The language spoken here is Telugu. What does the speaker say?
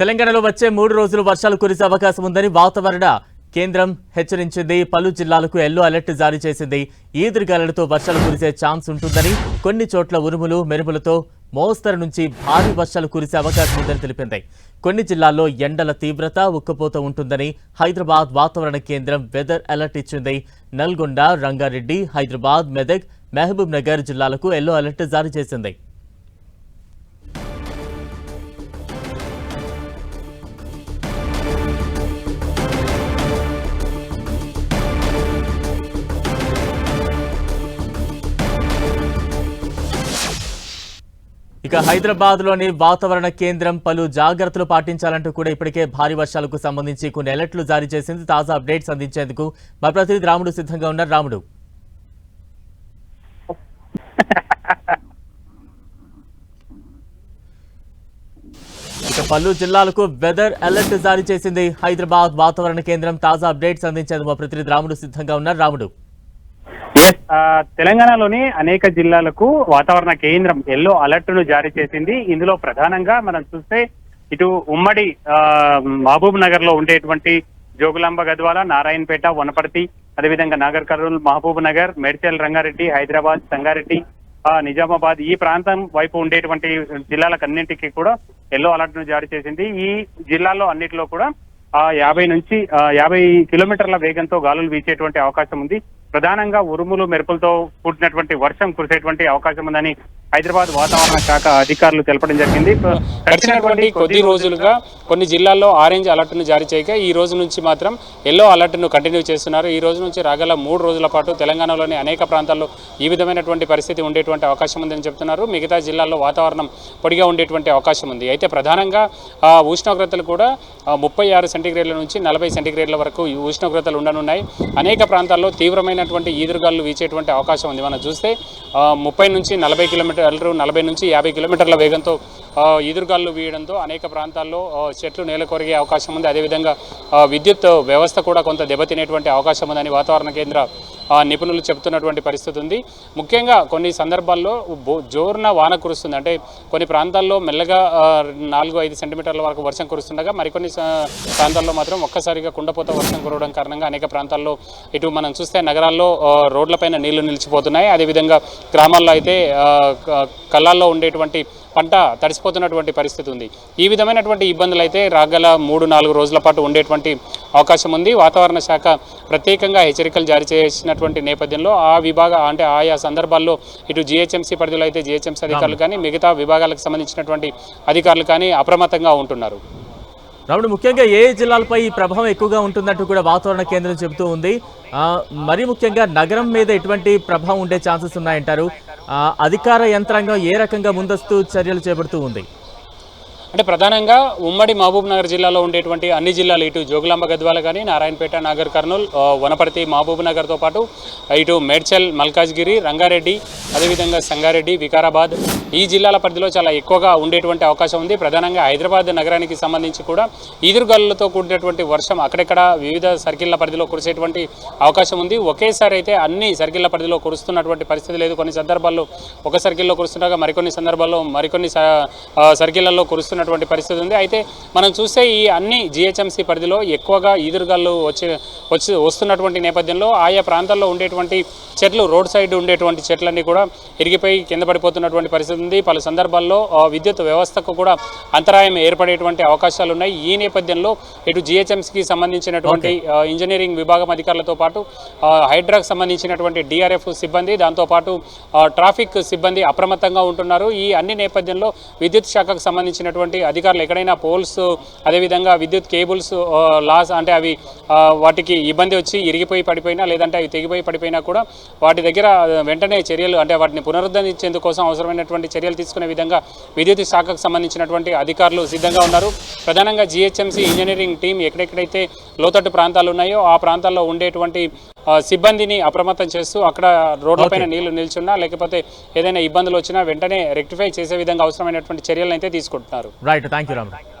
తెలంగాణలో వచ్చే మూడు రోజులు వర్షాలు కురిసే అవకాశం ఉందని వాతావరణ కేంద్రం హెచ్చరించింది. పలు జిల్లాలకు ఎల్లో అలర్ట్ జారీ చేసింది. ఈదురుగాలులతో వర్షాలు కురిసే ఛాన్స్ ఉంటుందని కొన్ని చోట్ల ఉరుములు మెరుపులతో మోస్తరు నుంచి భారీ వర్షాలు కురిసే అవకాశం ఉందని తెలిపింది. కొన్ని జిల్లాల్లో ఎండల తీవ్రత ఉక్కపోత ఉంటుందని హైదరాబాద్ వాతావరణ కేంద్రం వెదర్ అలర్ట్ ఇచ్చింది. నల్గొండ రంగారెడ్డి హైదరాబాద్ మెదక్ మహబూబ్ నగర్ జిల్లాలకు ఎల్లో అలర్ట్ జారీ చేసింది. ఇక హైదరాబాద్లోని వాతావరణ కేంద్రం పలు జాగ్రత్తలు పాటించాలంటూ కూడా ఇప్పటికే భారీ వర్షాలకు సంబంధించి కొన్ని అలర్ట్లు జారీ చేసింది. తాజా అప్డేట్స్ అందించేందుకు మా ప్రతినిధి రాముడు సిద్ధంగా ఉన్నారు. రాముడు. ఇక పలు జిల్లాలకు వెదర్ అలర్ట్ జారీ చేసింది హైదరాబాద్ వాతావరణ కేంద్రం. తాజా అప్డేట్స్ అందించేందుకు మా ప్రతినిధి రాముడు సిద్ధంగా ఉన్నారు. రాముడు. తెలంగాణలోని అనేక జిల్లాలకు వాతావరణ కేంద్రం ఎల్లో అలర్ట్ను జారీ చేసింది. ఇందులో ప్రధానంగా మనం చూస్తే ఇటు ఉమ్మడి ఆ, మహబూబ్ నగర్లో ఉండేటువంటి జోగులాంబ గద్వాల నారాయణపేట వనపర్తి అదేవిధంగా నాగర్ కర్నూలు మహబూబ్ నగర్ మేడ్చల్ రంగారెడ్డి హైదరాబాద్ సంగారెడ్డి ఆ, నిజామాబాద్ ఈ ప్రాంతం వైపు ఉండేటువంటి జిల్లాలకన్నింటికి కూడా ఎల్లో అలర్ట్ను జారీ చేసింది. ఈ జిల్లాల్లో అన్నిటిలో కూడా ఆ యాభై నుంచి యాభై కిలోమీటర్ల వేగంతో గాలులు వీచేటువంటి అవకాశం ఉంది. ప్రధానంగా ఉరుములు మెరుపులతో కూడినటువంటి వర్షం కురిసేటువంటి అవకాశం ఉందని హైదరాబాద్ వాతావరణ శాఖ అధికారులు తెలపడం జరిగింది. గడిచినటువంటి కొద్ది రోజులుగా కొన్ని జిల్లాల్లో ఆరెంజ్ అలర్ట్ను జారీ చేయగా ఈ రోజు నుంచి మాత్రం ఎల్లో అలర్ట్ను కంటిన్యూ చేస్తున్నారు. ఈ రోజు నుంచి రాగల మూడు రోజుల పాటు తెలంగాణలోని అనేక ప్రాంతాల్లో ఈ విధమైనటువంటి పరిస్థితి ఉండేటువంటి అవకాశం ఉందని చెప్తున్నారు. మిగతా జిల్లాల్లో వాతావరణం పొడిగా ఉండేటువంటి అవకాశం ఉంది. అయితే ప్రధానంగా ఉష్ణోగ్రతలు కూడా ముప్పై ఆరు సెంటీగ్రేడ్ల నుంచి నలభై సెంటీగ్రేడ్ల వరకు ఈ ఉష్ణోగ్రతలు ఉండనున్నాయి. అనేక ప్రాంతాల్లో తీవ్రమైనటువంటి ఈదురుగాలు వీచేటువంటి అవకాశం ఉంది. మనం చూస్తే ముప్పై నుంచి నలభై కిలోమీటర్లు నలభై నుంచి యాభై కిలోమీటర్ల వేగంతో ఈదురుగాలు వీయడంతో అనేక ప్రాంతాల్లో చెట్లు నేల కొరిగే అవకాశం ఉంది. అదేవిధంగా విద్యుత్ వ్యవస్థ కూడా కొంత దెబ్బతినేటువంటి అవకాశం ఉందని వాతావరణ కేంద్ర నిపుణులు చెబుతున్నటువంటి పరిస్థితి ఉంది. ముఖ్యంగా కొన్ని సందర్భాల్లో బో- జోరున వాన కురుస్తుంది. అంటే కొన్ని ప్రాంతాల్లో మెల్లగా నాలుగు ఐదు సెంటీమీటర్ల వరకు వర్షం కురుస్తుండగా మరికొన్ని ప్రాంతాల్లో మాత్రం ఒక్కసారిగా కుండపోత వర్షం కురవడం కారణంగా అనేక ప్రాంతాల్లో ఇటు మనం చూస్తే నగరాల్లో రోడ్లపైన నీళ్ళు నిలిచిపోతున్నాయి. అదేవిధంగా గ్రామాల్లో అయితే కళ్ళాల్లో ఉండేటువంటి పంట తడిసిపోతున్నటువంటి పరిస్థితి ఉంది. ఈ విధమైనటువంటి ఇబ్బందులు అయితే రాగల మూడు నాలుగు రోజుల పాటు ఉండేటువంటి అవకాశం ఉంది. వాతావరణ శాఖ ప్రత్యేకంగా హెచ్చరికలు జారీ చేసినటువంటి నేపథ్యంలో ఆ విభాగ అంటే ఆయా సందర్భాల్లో ఇటు జిహెచ్ఎంసీ పరిధిలో అయితే జిహెచ్ఎంసీ అధికారులు కానీ మిగతా విభాగాలకు సంబంధించినటువంటి అధికారులు కానీ అప్రమత్తంగా ఉంటున్నారు. రాముడు ముఖ్యంగా ఏ జిల్లాలపై ఈ ప్రభావం ఎక్కువగా ఉంటుందంటూ కూడా వాతావరణ కేంద్రం చెబుతూ ఉంది. మరీ మరి ముఖ్యంగా నగరం మీద ఎటువంటి ప్రభావం ఉండే ఛాన్సెస్ ఉన్నాయంటారు? అధికార యంత్రాంగం ఏ రకంగా ముందస్తు చర్యలు చేపడుతూ ఉంది? అంటే ప్రధానంగా ఉమ్మడి మహబూబ్ నగర్ జిల్లాలో ఉండేటువంటి అన్ని జిల్లాలు ఇటు జోగులాంబ గద్వాల కానీ నారాయణపేట నాగర్ కర్నూల్ వనపర్తి మహబూబ్ నగర్తో పాటు ఇటు మేడ్చల్ మల్కాజ్గిరి రంగారెడ్డి అదేవిధంగా సంగారెడ్డి వికారాబాద్ ఈ జిల్లాల పరిధిలో చాలా ఎక్కువగా ఉండేటువంటి అవకాశం ఉంది. ప్రధానంగా హైదరాబాద్ నగరానికి సంబంధించి కూడా ఈదురుగాలులతో కూడినటువంటి వర్షం అక్కడెక్కడ వివిధ సర్కిళ్ళ పరిధిలో కురిసేటువంటి అవకాశం ఉంది. ఒకేసారి అయితే అన్ని సర్కిళ్ళ పరిధిలో కురుస్తున్నటువంటి పరిస్థితి లేదు. కొన్ని సందర్భాల్లో ఒక సర్కిల్లో కురుస్తుండగా మరికొన్ని సందర్భాల్లో మరికొన్ని స- కురుస్తున్న కురుస్తున్నటువంటి పరిస్థితి ఉంది. అయితే మనం చూస్తే ఈ అన్ని జిహెచ్ఎంసీ పరిధిలో ఎక్కువగా ఈదురుగాలు వచ్చి వచ్చి వస్తున్నటువంటి నేపథ్యంలో ఆయా ప్రాంతాల్లో ఉండేటువంటి చెట్లు రోడ్ సైడ్ ఉండేటువంటి చెట్లన్నీ కూడా ఇరిగిపోయి కింద పడిపోతున్నటువంటి పరిస్థితి ఉంది. పలు సందర్భాల్లో విద్యుత్ వ్యవస్థకు కూడా అంతరాయం ఏర్పడేటువంటి అవకాశాలు ఉన్నాయి. ఈ నేపథ్యంలో ఇటు జిహెచ్ఎంసీకి సంబంధించినటువంటి ఇంజనీరింగ్ విభాగం అధికారులతో పాటు హైడ్రాకు సంబంధించినటువంటి డిఆర్ఎఫ్ సిబ్బంది దాంతోపాటు ట్రాఫిక్ సిబ్బంది అప్రమత్తంగా ఉంటున్నారు. ఈ అన్ని నేపథ్యంలో విద్యుత్ శాఖకు సంబంధించినటువంటి అధికారులు ఎక్కడైనా పోల్స్ అదేవిధంగా విద్యుత్ కేబుల్స్ లాస్ అంటే అవి వాటికి ఇబ్బంది వచ్చి ఇరిగిపోయి పడిపోయినా లేదంటే అవి తెగిపోయి పడిపోయినా కూడా వాటి దగ్గర వెంటనే చర్యలు అంటే వాటిని పునరుద్ధరించేందుకు కోసం అవసరమైనటువంటి చర్యలు తీసుకునే విధంగా విద్యుత్ శాఖకు సంబంధించినటువంటి అధికారులు సిద్ధంగా ఉన్నారు. ప్రధానంగా జిహెచ్ఎంసీ ఇంజనీరింగ్ టీం ఎక్కడెక్కడైతే లోతట్టు ప్రాంతాలు ఉన్నాయో ఆ ప్రాంతాల్లో ఉండేటువంటి సిబ్బందిని అప్రమత్తం చేస్తూ అక్కడ రోడ్లపైన నీళ్ళు నిల్చున్నా లేకపోతే ఏదైనా ఇబ్బందులు వచ్చినా వెంటనే రెక్టిఫై చేసే విధంగా అవసరమైనటువంటి చర్యలను అయితే తీసుకుంటున్నారు. రైట్ థ్యాంక్ యూ రాముడు